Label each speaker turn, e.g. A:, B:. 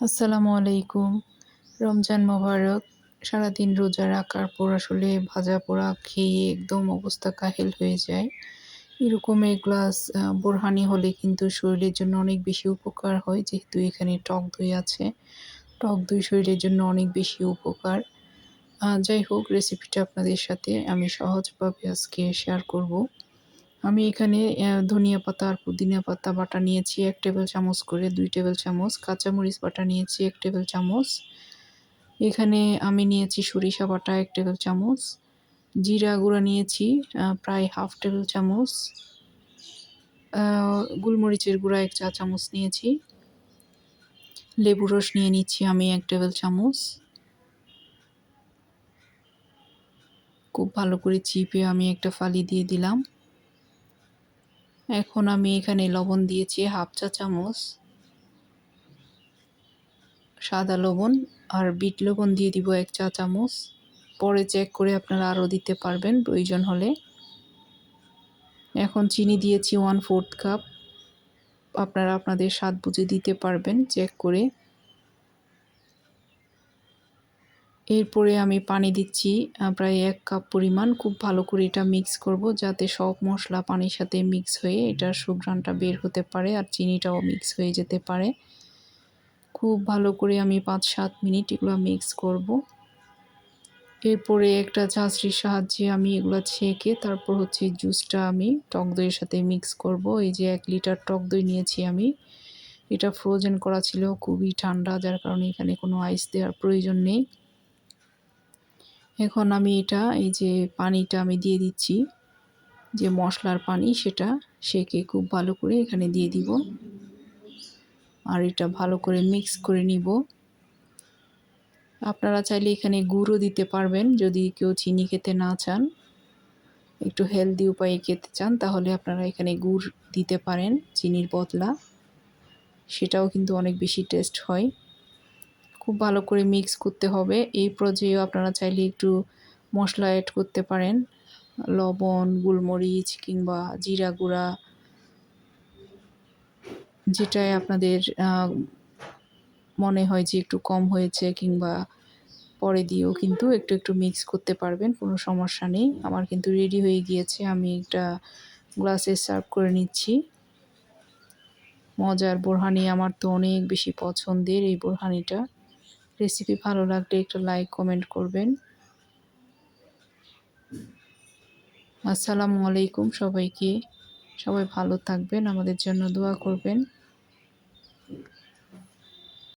A: আসসালামু আলাইকুম। রমজান মোবারক, সারাদিন রোজা রাখার পর আসলে ভাজা পোড়া খেয়ে একদম অবস্থা কাহিল হয়ে যায়। এরকম এক গ্লাস বোরহানি হলে কিন্তু শরীরের জন্য অনেক বেশি উপকার হয়, যেহেতু এখানে টক দই আছে। টক দই শরীরের জন্য অনেক বেশি উপকার। যাই হোক রেসিপিটা আপনাদের সাথে আমি সহজভাবে আজকে শেয়ার করব। আমি এখানে ধনিয়া পাতা আর পুদিনা পাতা বাটা নিয়েছি, এক টেবিল চামচ করে, দুই টেবিল চামচ। কাঁচামরিচ বাটা নিয়েছি, এক টেবিল চামচ। এখানে আমি নিয়েছি সরিষা বাটা, এক টেবিল চামচ। জিরা গুঁড়া নিয়েছি প্রায় হাফ টেবিল চামচ। গোলমরিচের গুঁড়া এক চা চামচ নিয়েছি। লেবু রস নিয়ে নিচ্ছি আমি এক টেবিল চামচ। খুব ভালো করে চিপে আমি একটা ফালি দিয়ে দিলাম। এখন আমি এখানে লবণ দিয়েছি হাফ চা চামচ। সাদা লবণ আর বিট লবণ দিয়ে দিব এক চা চামচ। পরে চেক করে আপনারা আরও দিতে পারবেন প্রয়োজন হলে। এখন চিনি দিয়েছি ওয়ান ফোর্থ কাপ আপনারা আপনাদের স্বাদ বুঝে দিতে পারবেন চেক করে। এরপরে আমি পানি দিচ্ছি প্রায় এক কাপ পরিমাণ। খুব ভালো করে এটা মিক্স করব যাতে সব মশলা পানির সাথে মিক্স হয়ে এটার সুঘ্রাণটা বের হতে পারে আর চিনিটাও মিক্স হয়ে যেতে পারে। খুব ভালো করে আমি পাঁচ সাত মিনিট এগুলো মিক্স করব। এরপরে একটা ঝাঁঝরির সাহায্যে আমি এগুলো ছেঁকে তারপর হচ্ছে জুসটা আমি টক দইয়ের সাথে মিক্স করব। এই যে এক লিটার টক দই নিয়েছি আমি। এটা ফ্রোজেন করা ছিল, খুবই ঠান্ডা, যার কারণে এখানে কোনো আইস দেওয়ার প্রয়োজন নেই। এখন আমি এটা, এই যে পানিটা আমি দিয়ে দিচ্ছি, যে মশলার পানি সেটা সেকে খুব ভালো করে এখানে দিয়ে দিব। আর এটা ভালো করে মিক্স করে নিব। আপনারা চাইলে এখানে গুঁড়ো দিতে পারবেন, যদি কেউ চিনি খেতে না চান। একটু হেলদি উপায়ে খেতে চান, তাহলে আপনারা এখানে গুড় দিতে পারেন, চিনির বদলা। সেটাও কিন্তু অনেক বেশি টেস্ট হয়। খুব ভালো করে মিক্স করতে হবে। এই পর্যায়েও আপনারা চাইলে একটু মশলা অ্যাড করতে পারেন। লবণ, গোলমরিচ কিংবা জিরা গুঁড়া, যেটাই আপনাদের মনে হয় যে একটু কম হয়েছে কিংবা পরে দিয়েও কিন্তু একটু একটু মিক্স করতে পারবেন, কোনো সমস্যা নেই। আমার কিন্তু রেডি হয়ে গিয়েছে, আমি একটা গ্লাসে সার্ভ করে নিচ্ছি। মজার বোরহানি আমার তো অনেক বেশি পছন্দের এই বোরহানিটা। রেসিপি ভালো লাগলে একটু লাইক কমেন্ট করবেন। আসসালামু আলাইকুম সবাইকে। সবাই ভালো থাকবেন, আমাদের জন্য দোয়া করবেন।